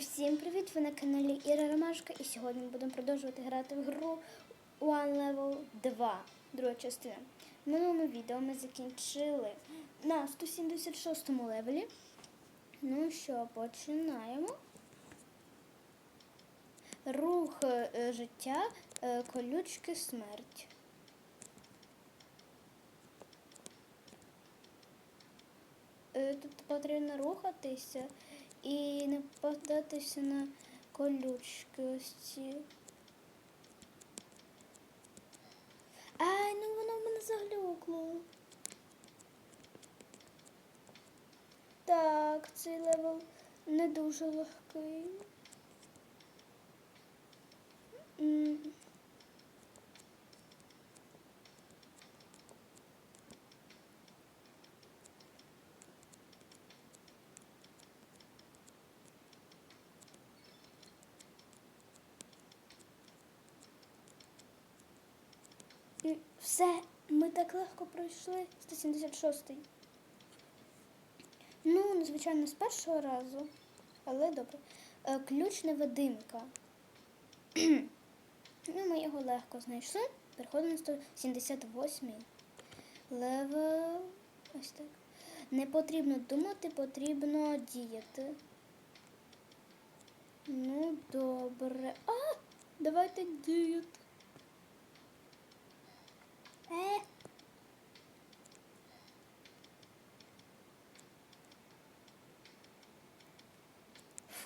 Всім привіт! Ви на каналі Іра Ромашка і сьогодні ми будемо продовжувати грати в гру One Level 2, друга частина. В минулому відео ми закінчили на 176 левелі. Ну що, починаємо. Рух е, життя, е, колючки смерть. Е, Тут потрібно рухатися і не попадатися на колючки ось ці. Ай, ну воно в мене заглюкло. Так, цей левел не дуже легкий. Все, ми так легко пройшли 176-й. Ну, звичайно, з першого разу, але добре. Е, Ключ невидимка. ну, ми його легко знайшли. Переходимо на 178-й. Левел. Ось так. Не потрібно думати, потрібно діяти. Ну, добре. А! Давайте діяти.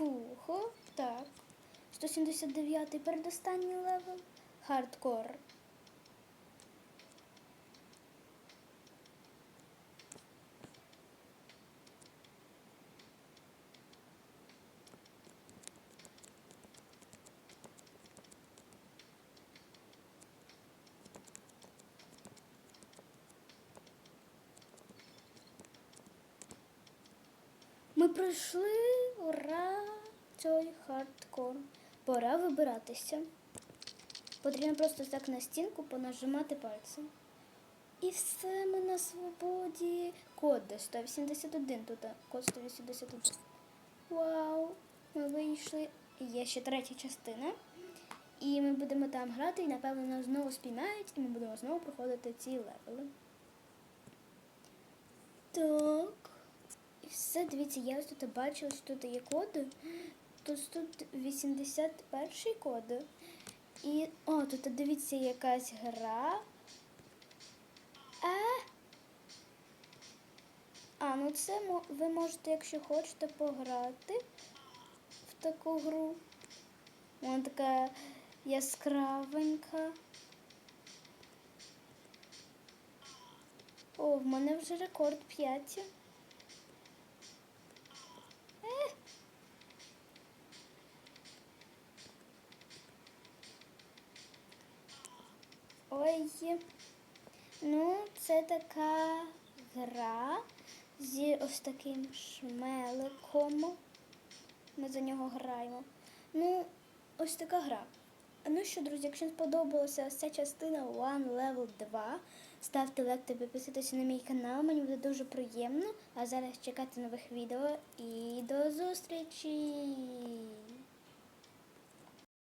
Фухо, так. 179-й передостанній левел. Хардкор. Ми пройшли ура! Цей хардкор. Пора вибиратися. Потрібно просто так на стінку понажимати пальцем. І все ми на свободі. Код 181 тут. Код 181. Вау! Ми вийшли. Є ще третя частина. І ми будемо там грати, і напевно нас знову спіймають, і ми будемо знову проходити ці левели. Так. Все, дивіться, я ось тут бачила, що тут є коди. Тут тут 81 код. І. О, тут дивіться якась гра. А, а ну це ви можете, якщо хочете, пограти в таку гру. Вона така яскравенька. О, в мене вже рекорд 5. Ой. Ну, це така гра зі ось таким шмеликом. Ми за нього граємо. Ну, ось така гра. Ну що, друзі, якщо сподобалася ось ця частина One Level 2, ставте лайк та підписуйтесь на мій канал, мені буде дуже приємно. А зараз чекайте нових відео і до зустрічі!